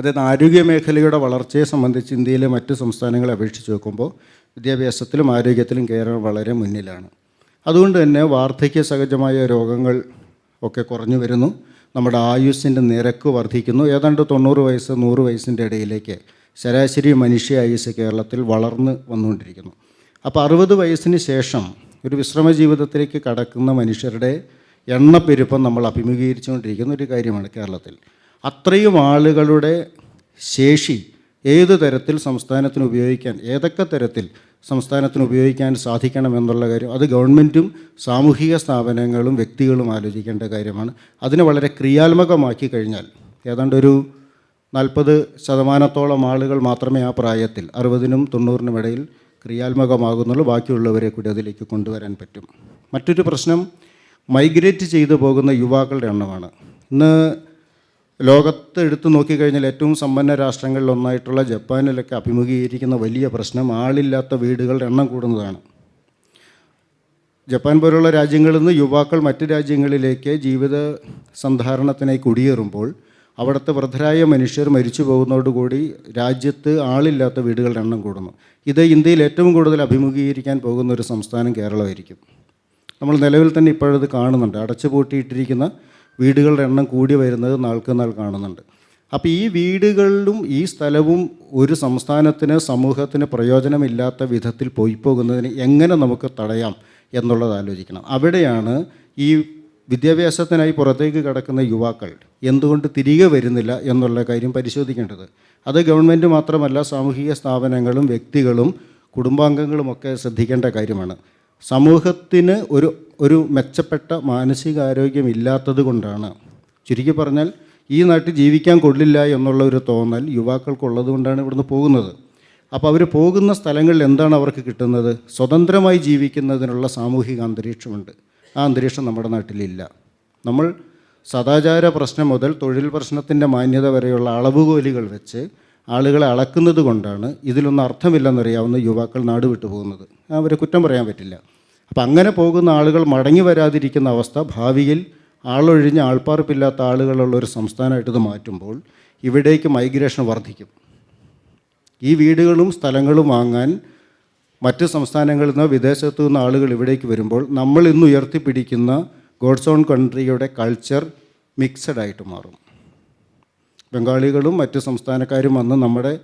അതായത് ആരോഗ്യ മേഖലയുടെ വളർച്ചയെ സംബന്ധിച്ച് ഇന്ത്യയിലെ മറ്റ് സംസ്ഥാനങ്ങളെ അപേക്ഷിച്ച് നോക്കുമ്പോൾ വിദ്യാഭ്യാസത്തിലും ആരോഗ്യത്തിലും കേരളം വളരെ മുന്നിലാണ്. അതുകൊണ്ട് തന്നെ വാർദ്ധക്യ സഹജമായ രോഗങ്ങൾ ഒക്കെ കുറഞ്ഞു വരുന്നു. നമ്മുടെ ആയുസ്സിന്റെ നിരക്ക് വർദ്ധിക്കുന്നു. ഏതാണ്ട് തൊണ്ണൂറ് വയസ്സ് നൂറ് വയസ്സിന്റെ ഇടയിലേക്ക് ശരാശരി മനുഷ്യ ആയുസ് കേരളത്തിൽ വളർന്ന് വന്നുകൊണ്ടിരിക്കുന്നു. അപ്പോൾ അറുപത് വയസ്സിന് ശേഷം ഒരു വിശ്രമ ജീവിതത്തിലേക്ക് കടക്കുന്ന മനുഷ്യരുടെ എണ്ണപ്പെരുപ്പം നമ്മൾ അഭിമുഖീകരിച്ചുകൊണ്ടിരിക്കുന്ന ഒരു കാര്യമാണ് കേരളത്തിൽ. അത്രയും ആളുകളുടെ ശേഷി ഏത് തരത്തിൽ സംസ്ഥാനത്തിന് ഉപയോഗിക്കാൻ ഏതൊക്കെ തരത്തിൽ സംസ്ഥാനത്തിന് ഉപയോഗിക്കാൻ സാധിക്കണം എന്നുള്ള കാര്യം അത് ഗവൺമെന്റും സാമൂഹിക സ്ഥാപനങ്ങളും വ്യക്തികളും ആലോചിക്കേണ്ട കാര്യമാണ്. അതിനെ വളരെ ക്രിയാത്മകമാക്കി കഴിഞ്ഞാൽ ഏതാണ്ട് ഒരു നാൽപ്പത് ശതമാനത്തോളം ആളുകൾ മാത്രമേ ആ പ്രായത്തിൽ അറുപതിനും തൊണ്ണൂറിനും ഇടയിൽ ക്രിയാത്മകമാകുന്നുള്ളൂ. ബാക്കിയുള്ളവരെ കൂടി അതിലേക്ക് കൊണ്ടുവരാൻ പറ്റും. മറ്റൊരു പ്രശ്നം മൈഗ്രേറ്റ് ചെയ്തു പോകുന്ന യുവാക്കളുടെ എണ്ണമാണ്. ഇന്ന് ലോകത്ത് എടുത്തു നോക്കിക്കഴിഞ്ഞാൽ ഏറ്റവും സമ്പന്ന രാഷ്ട്രങ്ങളിൽ ഒന്നായിട്ടുള്ള ജപ്പാനിലൊക്കെ അഭിമുഖീകരിക്കുന്ന വലിയ പ്രശ്നം ആളില്ലാത്ത വീടുകളുടെ എണ്ണം കൂടുന്നതാണ്. ജപ്പാൻ പോലുള്ള രാജ്യങ്ങളിൽ നിന്ന് യുവാക്കൾ മറ്റ് രാജ്യങ്ങളിലേക്ക് ജീവിത സന്ധാരണത്തിനായി കുടിയേറുമ്പോൾ അവിടുത്തെ വൃദ്ധരായ മനുഷ്യർ മരിച്ചു പോകുന്നതോടുകൂടി രാജ്യത്ത് ആളില്ലാത്ത വീടുകളുടെ എണ്ണം കൂടുന്നു. ഇത് ഇന്ത്യയിൽ ഏറ്റവും കൂടുതൽ അഭിമുഖീകരിക്കാൻ പോകുന്ന ഒരു സംസ്ഥാനം കേരളമായിരിക്കും. നമ്മൾ നിലവിൽ തന്നെ ഇപ്പോഴത് കാണുന്നുണ്ട്. അടച്ചു പൂട്ടിയിട്ടിരിക്കുന്ന വീടുകളുടെ എണ്ണം കൂടി വരുന്നത് നാൾക്ക് നാൾ കാണുന്നുണ്ട്. അപ്പോൾ ഈ വീടുകളിലും ഈ സ്ഥലവും ഒരു സംസ്ഥാനത്തിന് സമൂഹത്തിന് പ്രയോജനമില്ലാത്ത വിധത്തിൽ പോയി പോകുന്നതിന് എങ്ങനെ നമുക്ക് തടയാം എന്നുള്ളത് ആലോചിക്കണം. അവിടെയാണ് ഈ വിദ്യാഭ്യാസത്തിനായി പുറത്തേക്ക് കിടക്കുന്ന യുവാക്കൾ എന്തുകൊണ്ട് തിരികെ വരുന്നില്ല എന്നുള്ള കാര്യം പരിശോധിക്കേണ്ടത്. അത് ഗവൺമെന്റ് മാത്രമല്ല സാമൂഹിക സ്ഥാപനങ്ങളും വ്യക്തികളും കുടുംബാംഗങ്ങളുമൊക്കെ ശ്രദ്ധിക്കേണ്ട കാര്യമാണ്. സമൂഹത്തിന് ഒരു ഒരു മെച്ചപ്പെട്ട മാനസികാരോഗ്യം ഇല്ലാത്തത് കൊണ്ടാണ് ചുരുക്കി പറഞ്ഞാൽ ഈ നാട്ടിൽ ജീവിക്കാൻ കൊള്ളില്ല എന്നുള്ള ഒരു തോന്നൽ യുവാക്കൾക്കുള്ളത് കൊണ്ടാണ് ഇവിടുന്ന് പോകുന്നത്. അപ്പോൾ അവർ പോകുന്ന സ്ഥലങ്ങളിൽ എന്താണ് അവർക്ക് കിട്ടുന്നത്? സ്വതന്ത്രമായി ജീവിക്കുന്നതിനുള്ള സാമൂഹിക അന്തരീക്ഷമുണ്ട്. ആ അന്തരീക്ഷം നമ്മുടെ നാട്ടിലില്ല. നമ്മൾ സദാചാര പ്രശ്നം മുതൽ തൊഴിൽ പ്രശ്നത്തിന്റെ മാന്യത വരെയുള്ള അളവുകോലുകൾ വെച്ച് ആളുകളെ അളക്കുന്നത് കൊണ്ടാണ് ഇതിലൊന്നും അർത്ഥമില്ലെന്നറിയാവുന്ന യുവാക്കൾ നാട് വിട്ടു പോകുന്നത് അവരെ കുറ്റം പറയാൻ പറ്റില്ല. അപ്പം അങ്ങനെ പോകുന്ന ആളുകൾ മടങ്ങി വരാതിരിക്കുന്ന അവസ്ഥ ഭാവിയിൽ ആളൊഴിഞ്ഞ് ആൾപ്പാർപ്പില്ലാത്ത ആളുകളുള്ള ഒരു സംസ്ഥാനമായിട്ട് ഇത് മാറ്റുമ്പോൾ ഇവിടേക്ക് മൈഗ്രേഷൻ വർദ്ധിക്കും. ഈ വീടുകളും സ്ഥലങ്ങളും വാങ്ങാൻ മറ്റ് സംസ്ഥാനങ്ങളിൽ നിന്നോ വിദേശത്തു നിന്ന് ആളുകൾ ഇവിടേക്ക് വരുമ്പോൾ നമ്മൾ ഇന്ന് ഉയർത്തിപ്പിടിക്കുന്ന ഗോഡ്സ് ഓൺ കൺട്രിയുടെ കൾച്ചർ മിക്സഡ് ആയിട്ട് മാറും. ബംഗാളികളും മറ്റ് സംസ്ഥാനക്കാരും വന്ന് നമ്മുടെ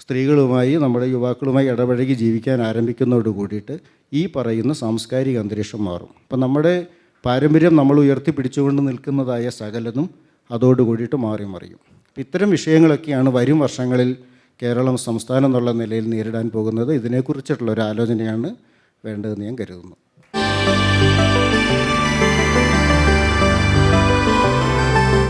സ്ത്രീകളുമായി നമ്മുടെ യുവാക്കളുമായി ഇടപഴകി ജീവിക്കാൻ ആരംഭിക്കുന്നതോട് കൂടിയിട്ട് ഈ പറയുന്ന സാംസ്കാരിക അന്തരീക്ഷം മാറും. അപ്പം നമ്മുടെ പാരമ്പര്യം നമ്മൾ ഉയർത്തിപ്പിടിച്ചുകൊണ്ട് നിൽക്കുന്നതായ സകലതും അതോട് കൂടിയിട്ട് മാറി മറിയും. ഇത്തരം വിഷയങ്ങളൊക്കെയാണ് വരും വർഷങ്ങളിൽ കേരളം സംസ്ഥാനം എന്നുള്ള നിലയിൽ നേരിടാൻ പോകുന്നത്. ഇതിനെക്കുറിച്ചിട്ടുള്ള ഒരു ആലോചനയാണ് വേണ്ടതെന്ന് ഞാൻ കരുതുന്നു.